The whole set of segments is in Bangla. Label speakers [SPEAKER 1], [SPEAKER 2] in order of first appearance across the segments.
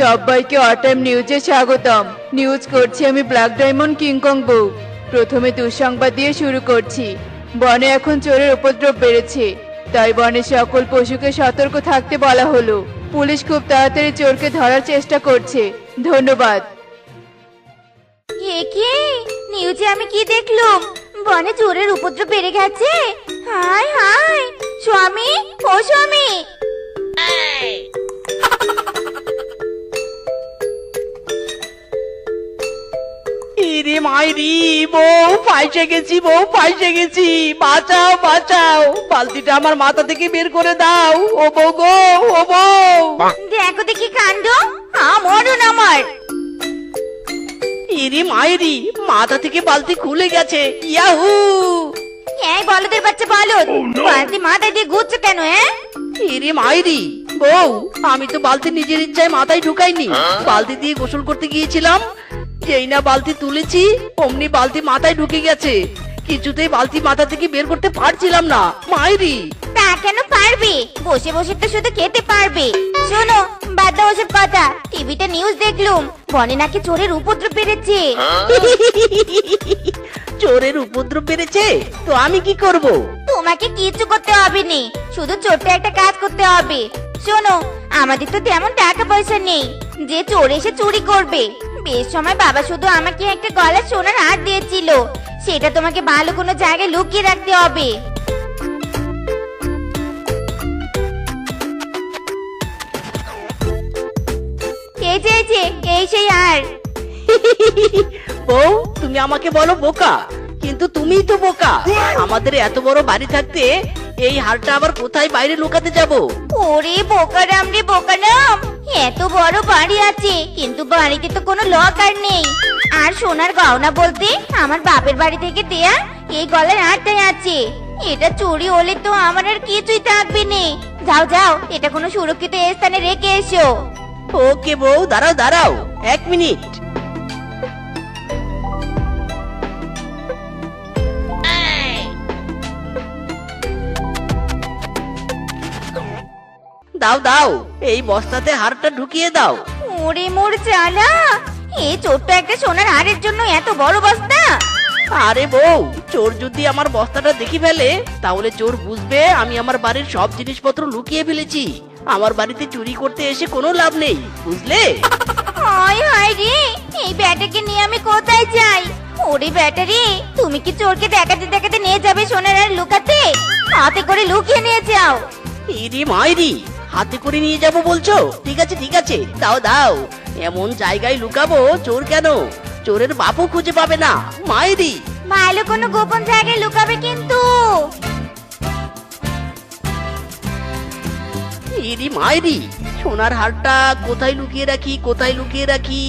[SPEAKER 1] সবাইকে অটাইম নিউজে স্বাগতম। নিউজ করছি আমি ব্ল্যাক ডায়মন্ড কিংকং বউ প্রথমে দুঃসংবাদ দিয়ে শুরু করছি। বনে এখন চোরের উপদ্রব বেড়েছে। তাই বনে সকল পশুকে সতর্ক থাকতে বলা হলো। পুলিশ খুব তাড়াতাড়ি চোরকে ধরার চেষ্টা করছে। ধন্যবাদ।
[SPEAKER 2] এ কি? নিউজে আমি কি দেখলুম? বনে চোরের উপদ্রব বেড়ে গেছে? হাই হাই স্বামী ও স্বামী!
[SPEAKER 3] ইরে মাইরি বউ ফাইসে গেছি বউ ফাইসে গেছি। বাঁচাও বাঁচাও। বালতিটা আমার মাথা থেকে বের করে দাও। ও বউ গো ও বউ।
[SPEAKER 2] দেখো দেখি কাণ্ড মরুন আমার
[SPEAKER 3] ইরে মাইরি মাথা থেকে বালতি খুলে গেছে। ইয়াহু।
[SPEAKER 2] এই বলদের বাচ্চা বলদ বালতি মাথায় দিয়ে ঘুরছো কেন হ্যাঁ?
[SPEAKER 3] ইরে মাইরি বউ আমি তো বালতি নিজের ইচ্ছায় মাথায় ঢুকাইনি। বালতি দিয়ে গোসল করতে গিয়েছিলাম। যেই না বালতি তুলেছি অমনি বালতি মাথায় ঢুকে গেছে। কিছুতেই বালতি মাথা থেকে বের করতে পারছিলাম না। মাইরি!
[SPEAKER 2] তা কেন পারবে? বসে বসে তো শুধু খেতে পারবে। শোনো বাদ দাও ওসব কথা। টিভিতে নিউজ দেখলুম। বনে নাকি চোরের উপদ্রব বেড়েছে।
[SPEAKER 3] চোরের উপদ্রব বেড়েছে? তো আমি কি করব?
[SPEAKER 2] তোমাকে কিছু করতে হবে নি। শুধু ছোট্ট একটা কাজ করতে হবে। শোনো আমাদের তো তেমন টাকা পয়সা নেই। যে চোর এসে চুরি করবে। বেশ সময় বাবা শুধু আমাকে একটা গলা সোনার হার দিয়েছিল। সেটা তোমাকে ভালো কোনো জায়গায় লুকিয়ে রাখতে হবে। এই যে এই যে, এই সেই আর
[SPEAKER 3] বউ, তুমি আমাকে বলো বোকা। কিন্তু তুমিই তো বোকা। আমাদের এত বড় বাড়ি থাকতে এই হারটা আবার কোথায় বাইরে লুকাতে যাব?
[SPEAKER 2] ওরে বোকারাম রে বোকারাম এত বড় বাড়ি আছে কিন্তু বাড়িতে তো কোনো লকার নেই। আর সোনার গহনা বলতে আমার বাপের বাড়ি থেকে দেয়া এই গলার আটটাই আছে। এটা চুরি হলে তো আমার আর কিছুই থাকবে নে। যাও যাও এটা কোনো সুরক্ষিত স্থানে রেখে এসো।
[SPEAKER 3] ওকে বউ দাঁড়াও দাঁড়াও। এক মিনিট। দাও দাও। এই বস্তাতে হারটা ঢুকিয়ে দাও।
[SPEAKER 2] ওরে মোর চালা এই ছোট্ট একটা সোনার হারের জন্য এত বড় বস্তা।
[SPEAKER 3] আরে বউ চোর যদি আমার বস্তাটা দেখি ফেলে তাহলে চোর বুঝবে আমি আমার বাড়ির সব জিনিসপত্র লুকিয়ে ফেলেছি। আমার বাড়িতে চুরি করতে এসে কোনো লাভ নেই বুঝলে?
[SPEAKER 2] হায় হায় রে এই ব্যাটাকে নিয়ে আমি কোথায় যাই? ওরে ব্যাটারি তুমি কি চোরকে দেখাতে দেখাতে নিয়ে যাবে সোনার আর লুকাতে? হাতে করে লুকিয়ে নিয়ে যাও।
[SPEAKER 3] ইরি মাইরি হাতে করে নিয়ে যাব বলছো? ঠিক আছে ঠিক আছে। দাও দাও। এমন জায়গায় লুকাবো চোর কেন? চোরের বাপও খুঁজে পাবে না। মাইরি!
[SPEAKER 2] ভালো কোনো গোপন জায়গায় লুকাবে কিন্তু।
[SPEAKER 3] ইরি মাইরি সোনার হারটা কোথায় লুকিয়ে রাখি কোথায় লুকিয়ে রাখি?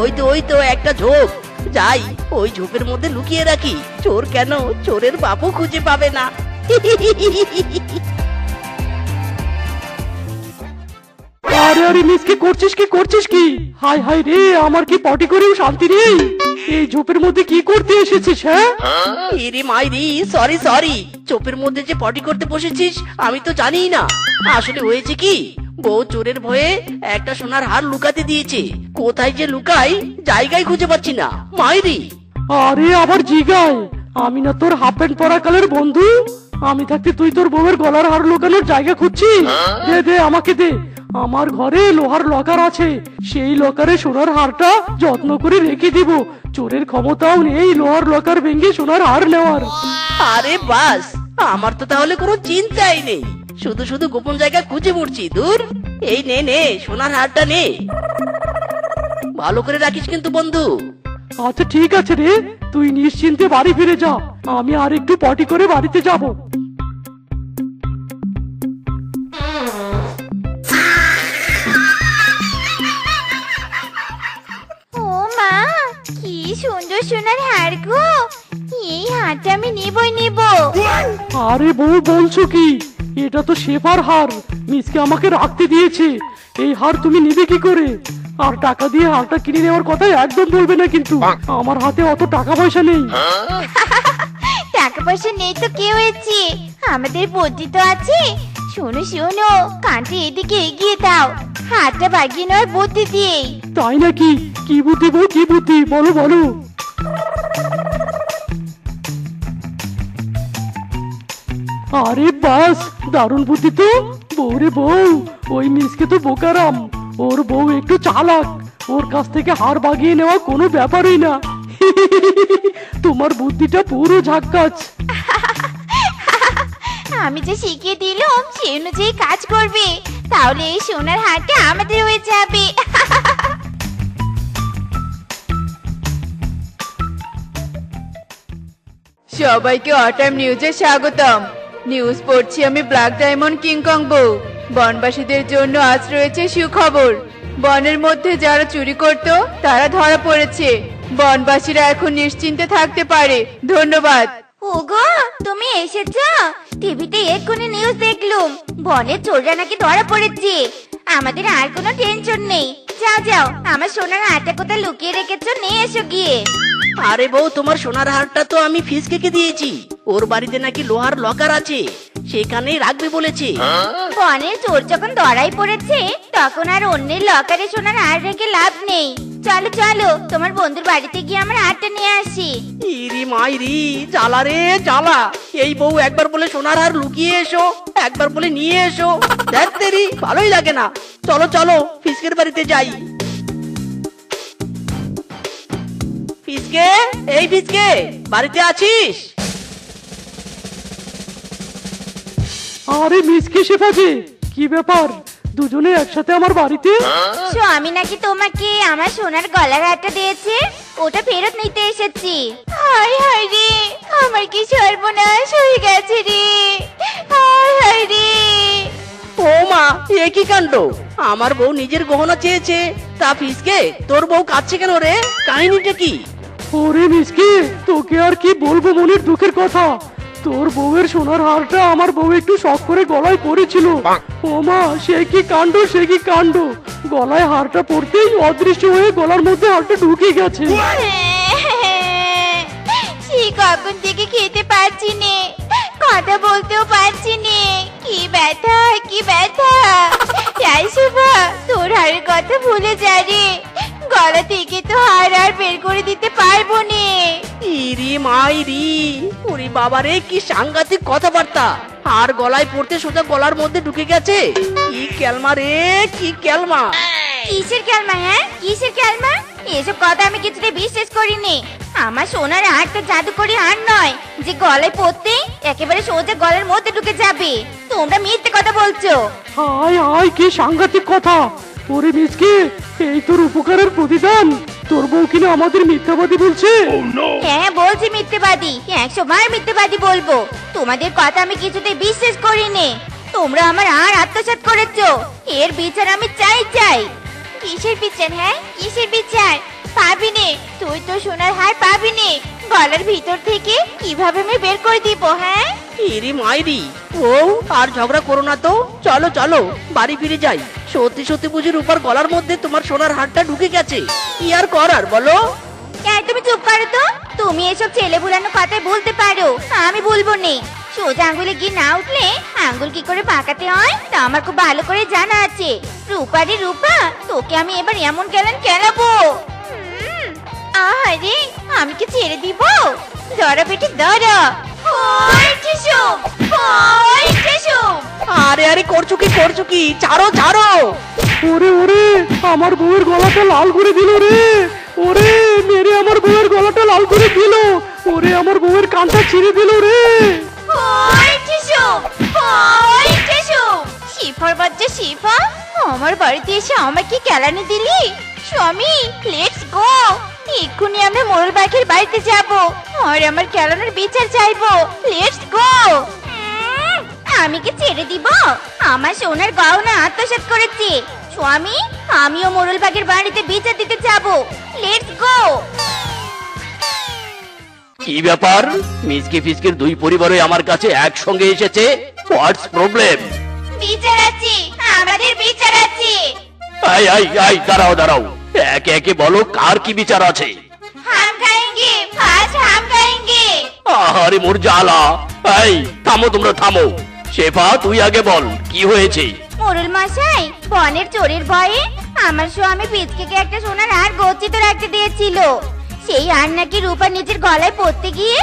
[SPEAKER 3] ওই তো ওই তো একটা ঝোপ। যাই ওই ঝোপের মধ্যে লুকিয়ে রাখি। চোর কেন? চোরের বাপও খুঁজে পাবে না।
[SPEAKER 4] আরে আরে মিস কি করছিস কি করছিস কি? হাই হাই রে আমার কি পটি করেও শান্তি নেই? এই ঝোপের মধ্যে কি করতে এসেছিস হ্যাঁ?
[SPEAKER 3] ইরি মাইরি সরি সরি চোপের মধ্যে যে পটি করতে বসেছিস আমি তো জানিই না। আসলে হয়েছে কি? বউ চোরের ভয়ে একটা সোনার হার লুকাতে দিয়েছে। কোথায় যে লুকাই জায়গায় খুঁজে পাচ্ছি না। মাইরি!
[SPEAKER 4] আরে আবার জিগায়! আমি না তোর হাফ প্যান্ট পরা কালের বন্ধু? আমি থাকতে তুই তোর বউয়ের গলার হার লুকানোর জায়গা খুঁজছিস? দে দে আমাকে দে। আমার ঘরে লোহার লকার আছে। সেই লকারে সোনার হারটা যত্ন করে রেখে দিব। চোরের ক্ষমতাও নেই লোহার লকার ভেঙে সোনার হার নেওয়ার।
[SPEAKER 3] আরে বাস! আমার তো তাহলে কোনো চিন্তাই নেই। শুধু শুধু গোপন জায়গা খুঁজে মরছি দূর। এই নে নে সোনার হারটা নে। ভালো করে রাখিস কিন্তু বন্ধু।
[SPEAKER 4] আচ্ছা ঠিক আছে রে। তুই নিশ্চিন্তে বাড়ি ফিরে যা। আমি আর একটু পটি করে বাড়িতে যাব।
[SPEAKER 2] ও মা কি সুন্দর সোনার হার গো। এই হারটা আমি নিবই নিব।
[SPEAKER 4] আরে বউ বলছো কি? এটা তো শেফার হার। মিসকে আমাকে রাখতে দিয়েছে। এই হার তুমি নিবে কি করে? আর টাকা দিয়ে হারটা কিনে নেওয়ার কথা একদম বলবে না কিন্তু। আমার হাতে অত টাকা পয়সা নেই।
[SPEAKER 2] টাকা পয়সা নেই তো কি হয়েছে?
[SPEAKER 5] আমাদের বুদ্ধি তো আছে। শোনো শোনো কানটি এদিকে এগিয়ে দাও। হাতটা বাগিয়ে নেওয়ার বুদ্ধি দিয়েই।
[SPEAKER 4] তাই নাকি? কি বুদ্ধি বউ কি বুদ্ধি? বলো বলো। আরে বাস দারুণ বুদ্ধি তো। বউরে বউ ওই মিসকে তো বোকারাম। ওর বউ একটু চালাক। ওর কাছ থেকে হার বাগিয়ে নেওয়া কোনো ব্যাপারই না। তোমার বুদ্ধিটা পুরো ঝাক্কাচ।
[SPEAKER 5] আমি যে শিখিয়ে দিলাম সে অনুযায়ী কাজ করবে। তাহলে এই সোনার হারটা আমাদের হয়ে যাবে।
[SPEAKER 1] সবাইকে অটাইম নিউজে স্বাগতম। নিউজ পড়ছি আমি ব্ল্যাক ডায়মন্ড কিংকং বউ। বনবাসীদের জন্য আজ রয়েছে সুখবর। বনের মধ্যে যারা চুরি করত, তারা ধরা পড়েছে। বনবাসীরা এখন নিশ্চিন্তে থাকতে পারে। ধন্যবাদ।
[SPEAKER 5] ওগো, তুমি এসেছ? টিভিতে এক্ষুনি নিউজ দেখলুম। বনের চোররা নাকি ধরা পড়েছে। আমাদের আর কোনো টেনশন নেই। যাও যাও, আমার সোনার হারটা কোথায় লুকিয়ে রেখেছো? নিয়ে এসো গিয়ে।
[SPEAKER 3] আরে বউ তোমার সোনার হারটা তো আমি ফিসকে দিয়েছি। ওর বাড়িতে নাকি লোহার লকার আছে। সেখানেই রাখবে বলেছে।
[SPEAKER 5] বনের চোর যখন ধরাই পড়েছে তখন আর অন্যের লকারে সোনার হার রেখে লাভ নেই। চলো চলো তোমার বন্ধুর বাড়িতে গিয়ে আমার হারটা নিয়ে আসি।
[SPEAKER 3] ইরি মাইরি জ্বালা রে জ্বালা। এই বউ একবার বলে সোনার হার লুকিয়ে এসো একবার বলে নিয়ে এসো। দেখ তেরি ভালোই লাগে না। চলো চলো ফিসকের বাড়িতে যাই। ফিসকে এই পিসকে বাড়িতে আছিস?
[SPEAKER 4] আরে মিসকে শেফাজে কি ব্যাপার? দুজনে একসাথে আমার বাড়িতে?
[SPEAKER 5] স্বামী নাকি তোমাকে আমার সোনার গলার হারটা দিয়েছে? ওটা ফেরত নিতে এসেছি। হায় হায় রে আমার কি সর্বনাশ হয়ে গেছে রে। হায় হায় রে।
[SPEAKER 3] ও মা এ কি কাণ্ড? আমার বউ নিজের গহনা চেয়েছে। তা ফিসকে তোর বউ কাঁদছে কেন রে? কাহিনীটা কি?
[SPEAKER 4] ওরে মিসকে তোকে আর কি বলব মনের দুঃখের কথা? তোর বউয়ের সোনার হারটা আমার বউ একটু শখ করে গলায় পরেছিল। ও মা সে কি কাণ্ড সে কি কাণ্ড? গলায় হারটা পরতেই অদৃশ্য হয়ে গলার মধ্যে হারটা ঢুকে গেছে।
[SPEAKER 5] সেই কখন থেকে খেতে পারছি নে। কথা বলতেও পারছি নে। কি ব্যথা কি ব্যথা। যাই শুভা তোর হারের কথা ভুলে যা রে। গলা থেকে তো হার আর বের করে দিতে পারব নে।
[SPEAKER 3] ইরি মাইরি ওরে বাবারে কি সাংঘাতিক কথাবার্তা। আর গলায় পড়তে সোজা গলার মধ্যে ঢুকে গেছে। কি ক্যালমা রে কি ক্যালমা।
[SPEAKER 5] কিসের ক্যালমা হ্যাঁ? কিসের ক্যালমা? এসব কথা আমি কিছুতে বিশ্বাস করিনি। আমার সোনার হার তো জাদু করে হার নয়। যে গলায় পড়তে একেবারে সোজা গলার মধ্যে ঢুকে যাবে। তোমরা মিথ্যে কথা বলছো।
[SPEAKER 4] হায় হায় কি সাংঘাতিক কথা। ওরে মিসকে এই তোর উপকারের প্রতিদান। তোর বউ কিনা আমাদের মিথ্যাবাদী বলছে?
[SPEAKER 5] হ্যাঁ বলছি মিথ্যেবাদী। একশো বার মিথ্যেবাদী বলব। তোমাদের কথা আমি কিছুতে বিশ্বাস করিনি। তোমরা আমার আর আত্মসাৎ করেছ। এর বিচার আমি চাই চাই। কিসের বিচার হ্যাঁ? কিসের বিচার? পাবি নে তুই তো সোনার হার পাবি নে গলার ভিতর থেকে কীভাবে আমি বের করে দিব হ্যাঁ?
[SPEAKER 3] ইরি মাইরি। ও আর ঝগড়া করো না তো। চলো চলো বাড়ি ফিরে যাই। সত্যি সত্যি বুঝি রূপার গলার মধ্যে তোমার সোনার হারটা ঢুকে গেছে। কি আর করার বলো?
[SPEAKER 5] এই, তুমি চুপ করো তো। তুমি এসব ছেলে বুলানো কথায় বলতে পারো। আমি বলব নে। সোজা আঙ্গুলে গিয়ে না উঠলে আঙ্গুল কি করে পাকাতে হয়? তা আমার খুব ভালো করে জানা আছে। রূপারে রূপা, তোকে আমি এবার এমন গেলেন কেলাবো? আহারে আমি কি ছেড়ে দিব? ধরা পেটে ধরা।
[SPEAKER 3] আরে আরে করছ কি করছ কি? ছাড়ো ছাড়ো।
[SPEAKER 4] ওরে ওরে আমার বউয়ের গলাটা লাল করে দিল রে। ওরে মেরে আমার বউয়ের গলাটা লাল করে দিল। ওরে আমার বউয়ের কানটা ছিঁড়ে দিল রে।
[SPEAKER 5] শিফার বাচ্চা শিফা আমার বাড়িতে এসে আমাকে কেলানি দিলি? স্বামী লেটস গো এক্ষুনি আমরা মোরল পাখির বাড়িতে যাব। আর আমার কেলানোর বিচার চাইব। লেটস গো আমি কি ছেড়ে দিব? আমার সোনার গহনা আত্মসাৎ করেছি। স্বামী আমিও মোরল বাগের বাড়িতে বিচার দিতে যাব। লেটস গো
[SPEAKER 6] কি ব্যাপার? মিসকে ফিসকের দুই পরিবারই আমার কাছে একসঙ্গে এসেছে? হোয়াটস প্রবলেম
[SPEAKER 5] বিচার আছে আমাদের বিচার আছে।
[SPEAKER 6] আই আই আই দাঁড়াও দাঁড়াও। একে একে বলো কার কি বিচার আছে
[SPEAKER 5] हम खाएंगे फास्ट हम खाएंगे
[SPEAKER 6] আহারে মোর জ্বালা এই থামো তোমরা থামো শেফা তুই আগে বল কি হয়েছে
[SPEAKER 5] মোরুল মশাই বনের চোরের ভয়ে আমার স্বামী পিচকে একটা সোনার হার গচ্ছিত রাখতে দিয়েছিল সেই হার নাকি রূপা নিজের গলায় পড়তে গিয়ে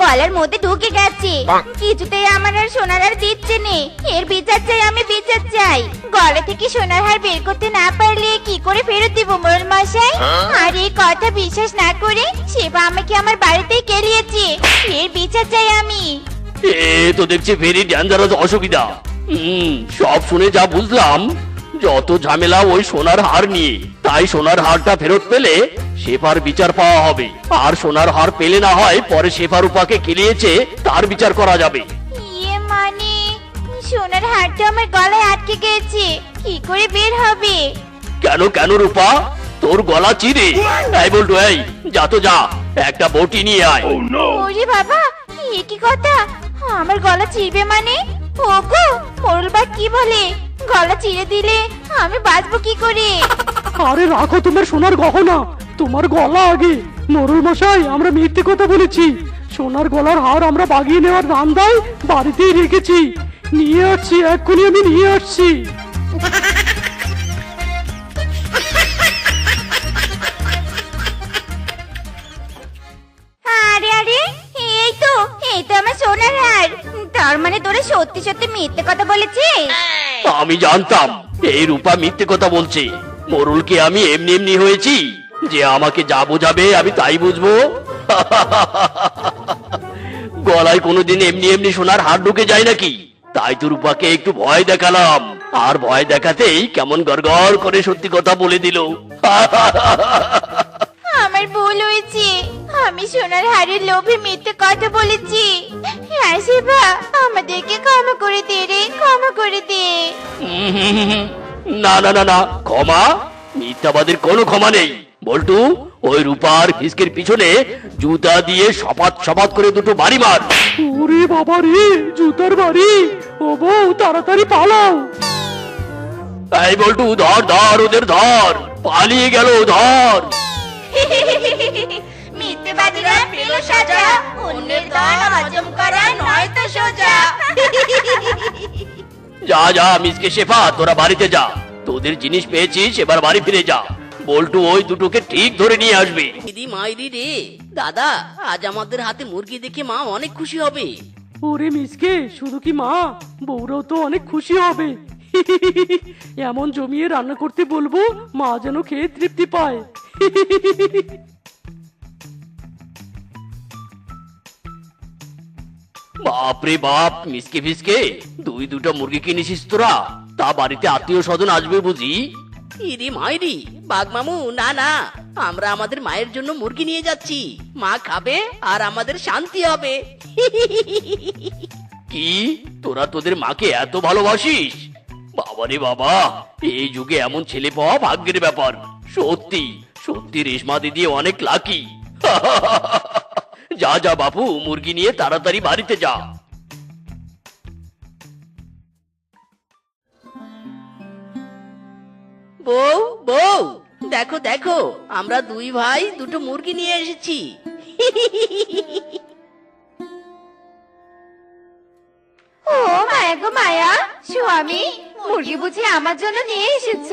[SPEAKER 5] গলার মধ্যে ঢুকে গেছে। কিছুতেই আমার আর সোনার হার দিচ্ছে নে। এর বিচার চাই আমি বিচার চাই। গলা থেকে সোনার হার বের করতে না পারলে কি করে ফেরত দিব মোরুল মশাই? আর এই কথা বিশ্বাস না করে সেবা আমাকে আমার বাড়িতেই কেলিয়েছে এর বিচার চাই আমি।
[SPEAKER 6] এ তো দেখছি ভেরি ডেঞ্জারাস অসুবিধা। হুম সব শুনে যা বুঝলাম যত ঝামেলা ওই সোনার হার নিয়ে তাই সোনার হারটা ফেরত পেলে শেফার বিচার পাওয়া হবে। আর সোনার হার পেলে না হয় পরে শেফার উপাকে কেলিয়েছে তার বিচার করা যাবে।
[SPEAKER 5] ইয়ে মানে? সোনার হারটা আমার গলায় আটকে গেছে কি করে বের হবে?
[SPEAKER 6] কেন কেন রূপা? তোর গলা চিরে। এই বলটু এই যা তো যা একটা বটি নিয়ে আয়।
[SPEAKER 5] ওরে বাবা এ কি কথা? আমার গলা চিরবে মানে? ওগো মোরলবা কি বলে? গলা চিরে দিলে আমি বাঁচবো কি করে?
[SPEAKER 4] আরে রাখো তোমার সোনার গহনা। তোমার গলা আগে। মোরল মশাই আমরা মিথ্যে কথা বলেছি। সোনার গলার হার আমরা বাগিয়ে নেওয়ার ধান্দায় বাড়িতেই রেখেছি। নিয়ে আসছি এক্ষুনি আমি নিয়ে আসছি।
[SPEAKER 5] আরে আরে এই তো এই তো আমার সোনার হার। তার মানে তোরা সত্যি সত্যি মিথ্যে কথা বলেছিস?
[SPEAKER 6] আমি জানতাম, এই রূপা মিথ্যে কথা বলছে। মোরুলকে আমি এমনি এমনি হয়েছি, যে আমাকে যা বোঝাবে আমি তাই বুঝব। গলায় কোনোদিন এমনি এমনি সোনার হার ঢুকে যায় নাকি? তাই তো রূপাকে একটু ভয় দেখালাম। আর ভয় দেখাতেই কেমন গড়গড় করে সত্যি কথা বলে দিল।
[SPEAKER 5] আমার ভুল হয়েছে। আমি সোনার হারের লোভে মিথ্যে কথা বলেছি। হ্যাঁ শিবা আমাদেরকে ক্ষমা করে দে রে ক্ষমা করে দে।
[SPEAKER 6] না না না না ক্ষমা? মিথ্যাবাদের কোনো ক্ষমা নেই। বল্টু ওই রূপার ফিসকের পিছনে জুতা দিয়ে সপাত সপাত করে দুটো বাড়ি মার।
[SPEAKER 4] ওরে বাবা রে জুতার বাড়ি? ও বউ তাড়াতাড়ি পালাও।
[SPEAKER 6] এই বল্টু ধর ধর ওদের ধর। পালিয়ে গেল ধর।
[SPEAKER 5] মিথ্যেবাদীরা পেল সাজা অন্যের দান হজম করা সোজা।
[SPEAKER 6] যা যা মিসকে শেফা তোরা বাড়িতে যা। তোদের জিনিস পেয়েছিস এবার বাড়ি ফিরে যা। বল্টু ওই দুটোকে ঠিক ধরে নিয়ে আসবি।
[SPEAKER 3] দিদি মাইরি রে দাদা আজ আমাদের হাতে মুরগি দেখে মা অনেক খুশি হবে।
[SPEAKER 4] ওরে মিসকে শুধু কি মা? বউরাও তো অনেক খুশি হবে। এমন জমিয়ে রান্না করতে বলব মা যেন খেয়ে তৃপ্তি পায়।
[SPEAKER 6] বাপরে বাপ মিসকে ফিসকে দুই দুটো মুরগি কিনেছিস তোরা? তা বাড়িতে আত্মীয় স্বজন আসবে বুঝি?
[SPEAKER 3] ইরি মাইরি বাগমামু না না আমরা আমাদের মায়ের জন্য মুরগি নিয়ে যাচ্ছি। মা খাবে আর আমাদের শান্তি হবে।
[SPEAKER 6] কি? তোরা তোদের মাকে এত ভালোবাসিস? বাবারে বাবা এই যুগে এমন ছেলে পাওয়া ভাগ্যের ব্যাপার। সত্যি সত্যি রেশমা দিদি অনেক লাকি যা যা বাপু মুরগি নিয়ে তাড়াতাড়ি বাড়িতে যা।
[SPEAKER 3] বউ বউ দেখো দেখো আমরা দুই ভাই দুটো মুরগি নিয়ে এসেছি।
[SPEAKER 5] ও মায়া গো মায়া স্বামী মুরগি বুঝি আমার জন্য নিয়ে এসেছ?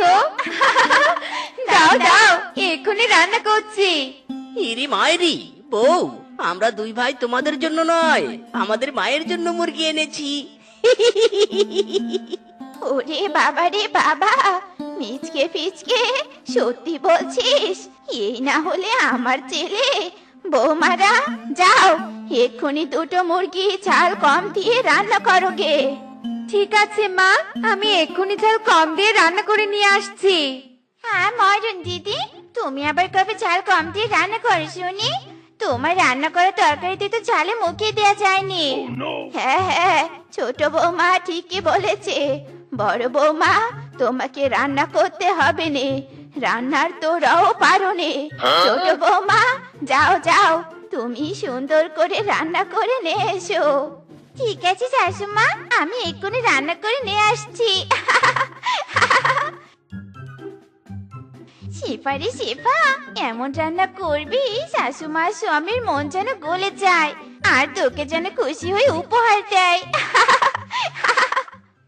[SPEAKER 5] দাও দাও এক্ষুনি রান্না করছি।
[SPEAKER 3] ইরি মায়েরি বউ আমরা দুই ভাই তোমাদের জন্য নয় আমাদের মায়ের জন্য মুরগি এনেছি।
[SPEAKER 5] ওরে বাবা রে বাবা মিচকে ফিচকে সত্যি বলছিস? এই না হলে আমার ছেলে। বৌমারা যাও এক্ষুনি দুটো মুরগি চাল কম দিয়ে রান্না করো গে। ঠিক আছে মা আমি এক্ষুনি চাল কম দিয়ে রান্না করে নিয়ে আসছি। হ্যাঁ মরণ দিদি তুমি আবার কবে চাল কম দিয়ে রান্না করো শুনি? তোমার রান্না করা তরকারিতে তো চালে মুখে দেওয়া যায়নি। হ্যাঁ হ্যাঁ ছোট বৌমা ঠিকই বলেছে। বড় বৌমা তোমাকে রান্না করতে হবে নে। রান্নার তো তোরাও পারো নে। ছোট বৌমা যাও যাও তুমি সুন্দর করে রান্না করে নিয়ে এসো। ঠিক আছে শাশুমা আমি এক্ষুনি রান্না করে নিয়ে আসছি। শেফারে শেফা এমন রান্না করবি? শাশুমা স্বামীর মন যেন গলে যায়, আর তোকে যেন খুশি হয়ে উপহার দেয়।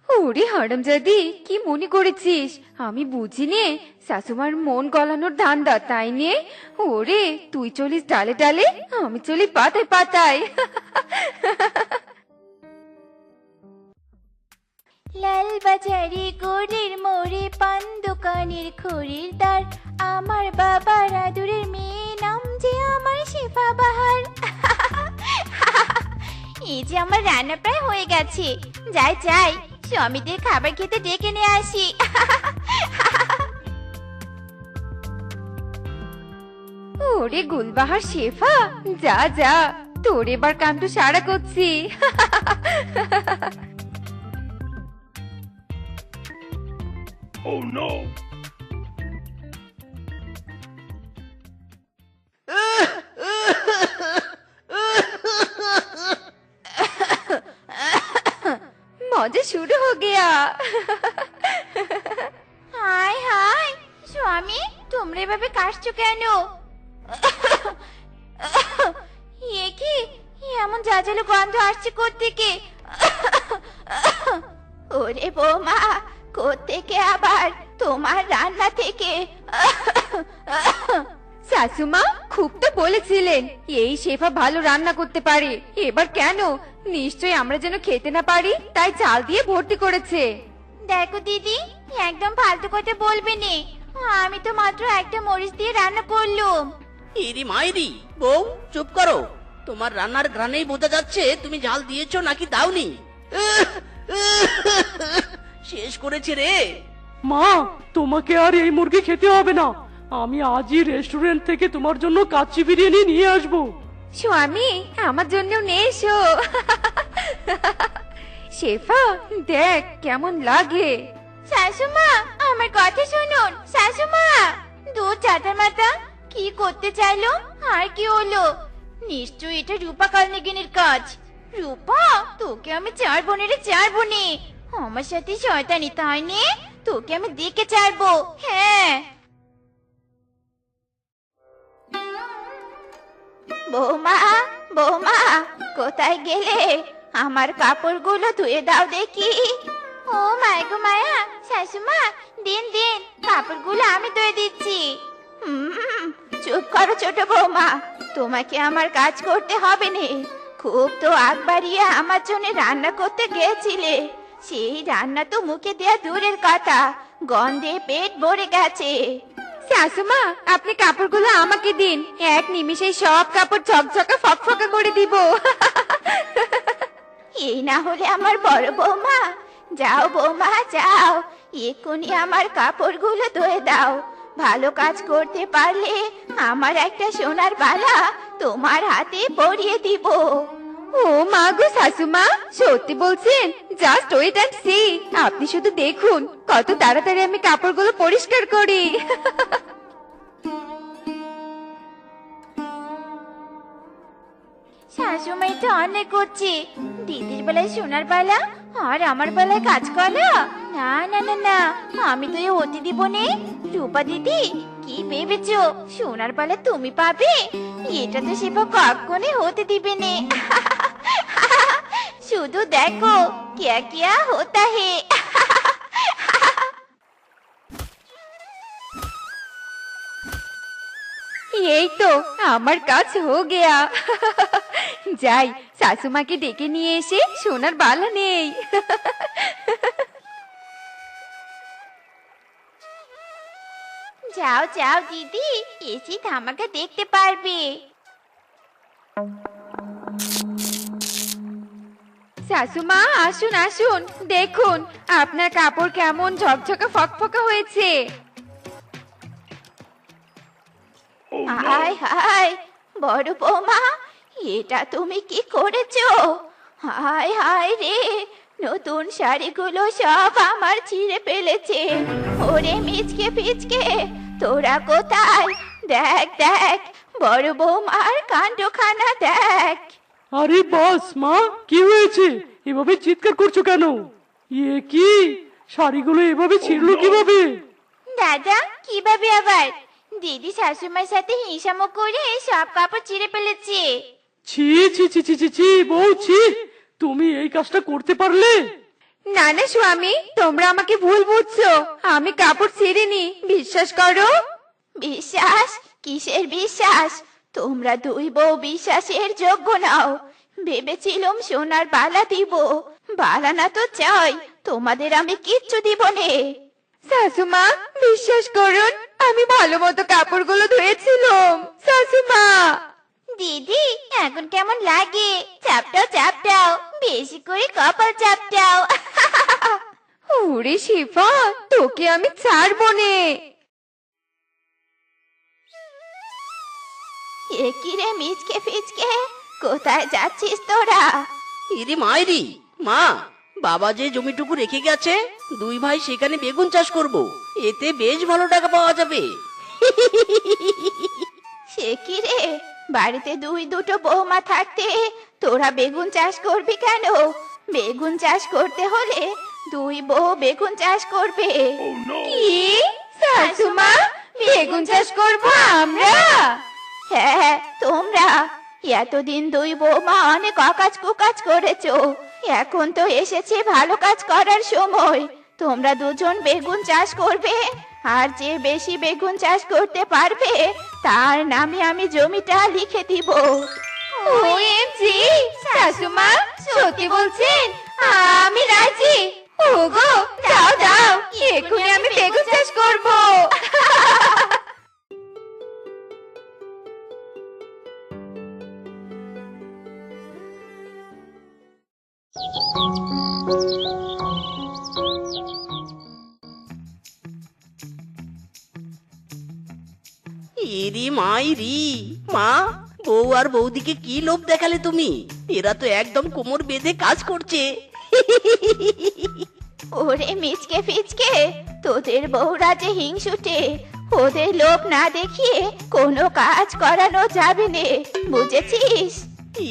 [SPEAKER 7] ওরে হারামজাদি, কি মনে করেছিস? আমি বুঝিনি, শাশুমার মন গলানোর ধান্দা, তাই নিয়ে ওরে, তুই চলিস ডালে ডালে, আমি চলি পাতায় পাতায়।
[SPEAKER 5] লাল বাজারে মোড়ে পান দোকানের খড়ির দ্বার। আমার বাবার আদুরের মেয়ে নাম যে আমার শেফা বাহার। এই যে আমার রান্না প্রায় হয়ে গেছে। যাই যাই, স্বামীদের খাবার খেতে ডেকে নিয়ে আসি।
[SPEAKER 7] ওরে গুলবাহার শেফা, যা যা, তোর এবার কামটু সারা করছি। মজা শুরু হো গিয়া।
[SPEAKER 5] হাই হাই। স্বামী তোমরা এভাবে কাশছো কেন? এ কি? এমন জাজালো গন্ধ আসছে কোত্থেকে? ওরে বৌমা কোত্থেকে আবার তোমার রান্না থেকে?
[SPEAKER 7] শাশুমা খুব তো বলেছিলেন এই শেফা ভালো রান্না করতে পারে। এবার কেন? নিশ্চয় আমরা যেন খেতে না পারি তাই চাল দিয়ে ভর্তি করেছে।
[SPEAKER 5] দেখো দিদি একদম ফালতু কথা বলবে নে। আমি তো মাত্র একটা মরিচ দিয়ে রান্না করলুম।
[SPEAKER 3] ইরি মাইরি বউ চুপ করো। তোমার রান্নার ঘ্রাণেই বোঝা যাচ্ছে তুমি জাল দিয়েছ নাকি দাওনি। শেষ করেছে রে।
[SPEAKER 4] মা তোমাকে আর এই মুরগি খেতে হবে না। আমি আজই রেস্টুরেন্ট থেকে তোমার জন্য কাচ্চি বিরিয়ানি নিয়ে আসব।
[SPEAKER 7] স্বামী আমার জন্যও নিয়ে এসো শেফা দেখ কেমন লাগে।
[SPEAKER 5] শাশুমা আমার কথা শুনুন। শাশুমা দূর চাটার মাতা কি করতে চাইলো? আর কি হলো? নিশ্চয়ই এটা রূপা কালনিগিনীর কাজ। রূপা তোকে আমি চার বোনের চার বোনে। আমার সাথে শয়তানি তাই নিয়ে তোকে আমি দেখে চাইব হ্যাঁ। বৌমা বৌমা, কোথায় গেলে? আমার কাপড়গুলো ধুয়ে দাও দেখি। ও মায় গো মায়া, শাশুমা, দিন দিন, কাপড়গুলো আমি ধুয়ে দিচ্ছি। চুপ করো ছোট বৌমা, তোমাকে আমার কাজ করতে হবে নে। খুব তো আগ বাড়িয়ে আমার জন্য রান্না করতে গেছিলে। সেই রান্না তো মুখে দেয়া দূরের কথা। গন্ধে পেট ভরে গেছে।
[SPEAKER 7] শাশুমা আপনি কাপড়গুলো আমাকে দিন। এক নিমিষে সব কাপড় ঝকঝকা ফকফকা করে দিব।
[SPEAKER 5] এই না হলে আমার বড় বৌমা। যাও বৌমা যাও। এক্ষুনি আমার কাপড়গুলো ধুয়ে দাও। ভালো কাজ করতে পারলে আমার একটা সোনার বালা তোমার হাতে পরিয়ে দিব।
[SPEAKER 7] ও মা গো শাশুমা, সত্যি বলছেন জাস্ট ওয়েট অ্যান্ড সি আপনি শুধু দেখুন, কত তাড়াতাড়ি আমি কাপড়গুলো পরিষ্কার করি।
[SPEAKER 5] শাশুমাই তো অনেক করছে দিদির বেলায় সোনার বালা আর আমার বেলায় কাজ করা? না না না না। আমি তো এ হতে দিব নে রূপা দিদি, কি ভেবেছো? সোনার বালা তুমি পাবে? এটা তো সেবা কখনো হতে দিবে নে। শুধু দেখো, কিয়া কিয়া হতা হে।
[SPEAKER 7] এই তো, আমার কাজ হো গেয়া। যাই শাশুমাকে ডেকে নিয়ে এসে সোনার বালা নেই।
[SPEAKER 5] যাও যাও দিদি এসি ধামাকা দেখতে পারবে।
[SPEAKER 7] শাশুমা আসুন আসুন দেখুন আপনার কাপড় কেমন ঝকঝকা ফকফকা হয়েছে।
[SPEAKER 5] হায় হায় বড় বৌমা এটা তুমি কি করেছ? হায় হায় রে নতুন শাড়িগুলো সব আমার ছিঁড়ে ফেলেছে। ওরে মিচকে পিচকে তোরা কোথায়? দেখ দেখ বড় বৌমার কাণ্ডখানা দেখ।
[SPEAKER 4] আরে বাস মা কি হয়েছে? এভাবে চিৎকার করছ কেন? ইয়ে কি? শাড়িগুলো এভাবে ছিঁড়লো কীভাবে?
[SPEAKER 5] দাদা কীভাবে আবার? দিদি শাশুমার সাথে হিংসামো করে সব কাপড় ছিঁড়ে ফেলেছে।
[SPEAKER 4] ছি ছি ছি ছি ছি ছি, বউ, ছি, তুমি এই কাজটা করতে পারলে?
[SPEAKER 7] না না স্বামী, তোমরা আমাকে ভুল বুঝছ। আমি কাপড় ছিঁড়িনি, বিশ্বাস করো?
[SPEAKER 5] বিশ্বাস? কিসের বিশ্বাস? তোমরা দুই বউ বিশ্বাসের যোগ্য নাও। ভেবেছিলাম সোনার বালা দিব। বালা না তো চাই, তোমাদের আমি কিচ্ছু দিব নে।
[SPEAKER 7] শাশুমা, বিশ্বাস করুন, আমি ভালো মতো কাপড়গুলো ধুয়েছিলাম। শাশুমা!
[SPEAKER 5] দিদি এখন কেমন লাগে? চাপটাও চাপটাও। বেশি করে কপাল চাপটাও।
[SPEAKER 7] ওরে শিফা তোকে আমি ছাড়বো নে।
[SPEAKER 5] এ কি রে মিচকে ফিচকে? কোথায় যাচ্ছিস তোরা?
[SPEAKER 3] ইরে মায়েরি মা বাবা যে জমিটুকু রেখে গেছে দুই ভাই সেখানে বেগুন চাষ করব। এতে বেশ ভালো টাকা পাওয়া যাবে।
[SPEAKER 5] সে কি রে বাড়িতে দুই দুটো বৌমা থাকতে তোরা বেগুন চাষ করবি কেন? বেগুন চাষ করতে হলে দুই বউ বেগুন চাষ করবে।
[SPEAKER 7] কি? শাশুমা বেগুন চাষ করব আমরা?
[SPEAKER 5] হ্যাঁ তোমরা। এতদিন দুই বৌমা অনেক অকাজ কুকাজ করেছ। এখন তো এসেছে ভালো কাজ করার সময়। তোমরা দুজন বেগুন চাষ করবে আর যে বেশি বেগুন চাষ করতে পারবে তার নামে আমি জমিটা লিখে দিব।
[SPEAKER 7] ওএমজি শাশুমা সত্যি বলছেন আমি রাজি। ওগো দাও দাও এক্ষুনি আমি বেগুন চাষ করব।
[SPEAKER 3] ইরি মাইরি মা বউ আর বৌদিকে কি লোভ দেখালে তুমি? এরা তো একদম কোমর বেঁধে কাজ করছে।
[SPEAKER 5] ওরে মিচকে ফিচকে তোদের বউরা যে হিংসুটে ওদের লোভ না দেখিয়ে কোনো কাজ করানো যাবে না বুঝেছিস?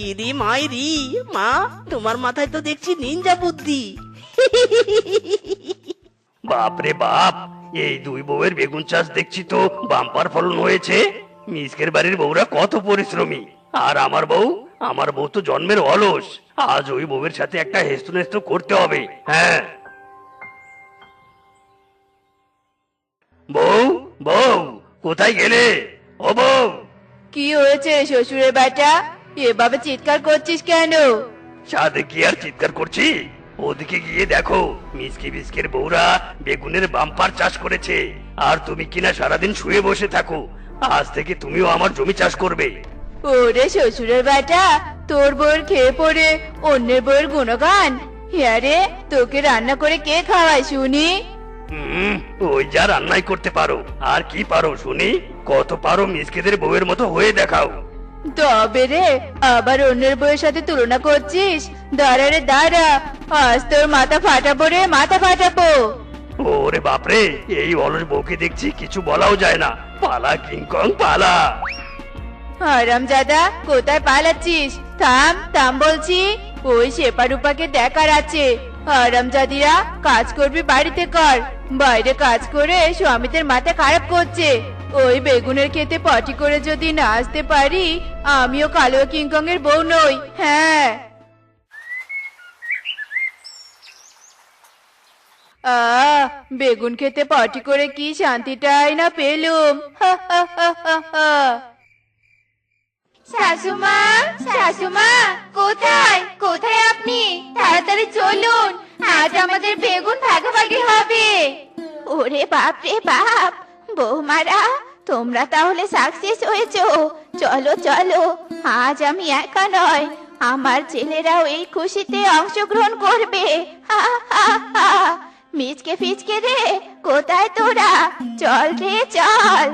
[SPEAKER 3] ইরি মাইরি মা তোমার মাথায় তো দেখছি নিনজা বুদ্ধি।
[SPEAKER 6] বাপরে বাপ এই দুই বউয়ের বেগুন চাষ দেখছি তো বাম্পার ফলন হয়েছে। মিসকের বাড়ির বউরা কত পরিশ্রমী। আর আমার বউ আমার বউ তো জন্মের অলস। আজ ওই বউয়ের সাথে একটা হেস্তু নেস্ত করতে হবে। হ্যাঁ। বউ বউ কোথায় গেলে? ও বউ।
[SPEAKER 1] কি হয়েছে শ্বশুরের বেটা? এভাবে চিৎকার করছিস কেন?
[SPEAKER 6] সাথে কি আর চিৎকার করছি? ওদিকে গিয়ে দেখো মিসকি বিস্কের বউরা বেগুনের বাম্পার চাষ করেছে। আর তুমি কিনা সারাদিন শুয়ে বসে থাকো। আজ থেকে তুমিও আমার জমি চাষ করবে।
[SPEAKER 1] ওরে শ্বশুরের বেটা তোর বউয়ের খেয়ে পড়ে অন্যের বউয়ের গুণগান। হ্যাঁ তোকে রান্না করে কে খাওয়ায় শুনি?
[SPEAKER 6] হুম ওই যা রান্নাই করতে পারো। আর কি পারো শুনি? কত পারো মিসকেদের বউয়ের মতো হয়ে দেখাও।
[SPEAKER 1] তবে রে আবার অন্যের বউয়ের সাথে তুলনা করছিস? দাঁড়া রে দাঁড়া। আজ তোর মাথা ফাটাবো রে মাথা ফাটাবো।
[SPEAKER 6] ওরে বাপরে, এই অলস বউকে দেখছি কিছু বলাও যায় না। পালা কিংকং পালা।
[SPEAKER 1] কোথায় পালাচ্ছিস? থাম থাম বলছি। ওই শেপারুপাকে দেখার আছে। আরাম জাদিরা কাজ করবি বাড়িতে কর। বাইরে কাজ করে স্বামীদের মাথা খারাপ করছে। ওই বেগুনের খেতে পটি করে যদি না আসতে পারি, আমিও কালো কিংকং এর বউ নই। হ্যাঁ। আহ বেগুন খেতে পটি করে কি শান্তিটাই না পেলুম।
[SPEAKER 7] শাশুমা শাশুমা, কোথায়? কোথায় আপনি? তাড়াতাড়ি চলুন, আজ আমাদের বেগুন ভাগাভাগি হবে।
[SPEAKER 5] ওরে বাপ রে বাপ, বৌমারা, তোমরা তাহলে সাকসেস হয়েছো। চলো চলো, আজ আমি একা নয়, আমার ছেলেরাও এই খুশিতে অংশগ্রহণ করবে। হা হা হা। মিচকে ফিচকে রে কোথায় তোরা? চল রে চল।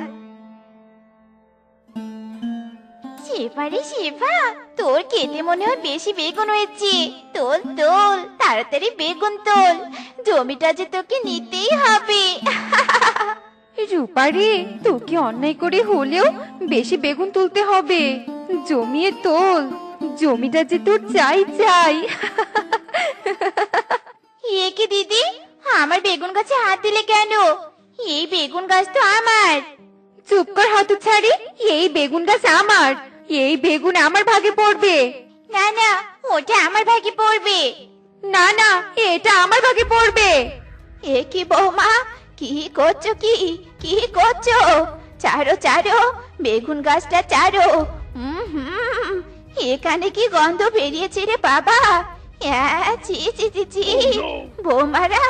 [SPEAKER 5] শেফা তোর খেতে মনে হয় বেশি বেগুন হয়েছে। তোল তোল তাড়াতাড়ি বেগুন তোল। জমিটা যে তোকে নিতেই হবে।
[SPEAKER 7] রূপারে তোকে অন্যায় করে হলেও বেশি বেগুন তুলতে হবে। জমিয়ে তোল জমিটা যে তোর চাই চাই।
[SPEAKER 5] এ কি দিদি? আমার বেগুন গাছে হাত দিলে কেন? এই বেগুন গাছ তো আমার।
[SPEAKER 7] চুপ কর হত ছাড়ি এই বেগুন গাছ আমার। এই বেগুন আমার ভাগে পড়বে।
[SPEAKER 5] না না ওটা আমার ভাগে পড়বে।
[SPEAKER 7] না না এটা আমার ভাগে পড়বে।
[SPEAKER 5] এ কি বৌমা কি করছ কি? কি করছ? চারো চারো বেগুন গাছটা চারো। হুম এখানে কি গন্ধ বেরিয়েছে রে বাবা? হ্যাঁ ছি ছি ছি ছি। বৌমারা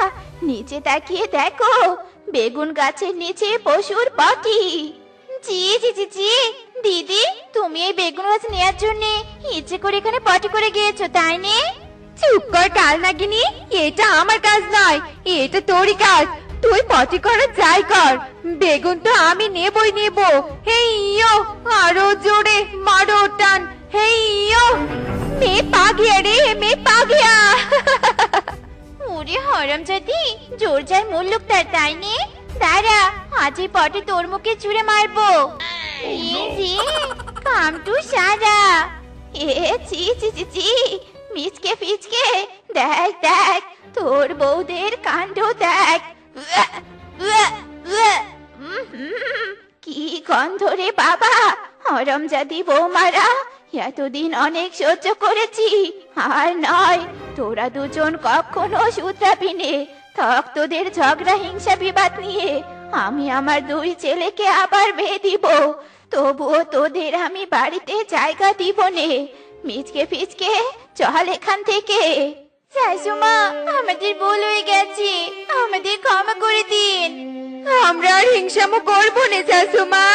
[SPEAKER 5] নিচে তাকিয়ে দেখো, বেগুন গাছের নিচে পশুর পটি। জি জি জি জি। দিদি, তুমি এই বেগুন গাছ নেয়ার জন্য ইচ্ছে করে এখানে পটি করে গিয়েছো, তাই নে?
[SPEAKER 7] চুপ কর, কাল নাগিনি, এটা আমার কাজ নয়, এটা তোরই কাজ। তুই পটি করে যাই কর। বেগুন তো আমি নেবই নেব। হে ইয়ো, আরও জোরে মারো টান। হে ইয়ো। মে পাগিয়া রে মে পাগিয়া
[SPEAKER 5] ওরে হরম যদি? জোর যায় মুল্লুক তার তাই নে দাঁড়া আজ এই পটে তোর মুখে চুড়ে মারবো। ইজি কাম টু সারা এ চি চি চি চি মিচকে ফিচকে দেখ দেখ তোর বউদের কাণ্ড দেখ। কি গন্ধ রে বাবা হরম জাদি বৌমারা এতদিন অনেক সহ্য করেছি। আর নয়, তোরা দুজন কখনো শুধরাবি নে। তোদের ঝগড়া, হিংসা, বিবাদ নিয়ে। আমি আমার দুই ছেলেকে আবার বিয়ে দিব। তবুও তোদের আমি বাড়িতে জায়গা দিব নে। মিচকে ফিচকে, চল এখান থেকে। শাশুমা, আমাদের ভুল হয়ে গেছে। আমাদের ক্ষমা করে দিন।
[SPEAKER 7] আমরা আর হিংসামো করব না, শাশুমা।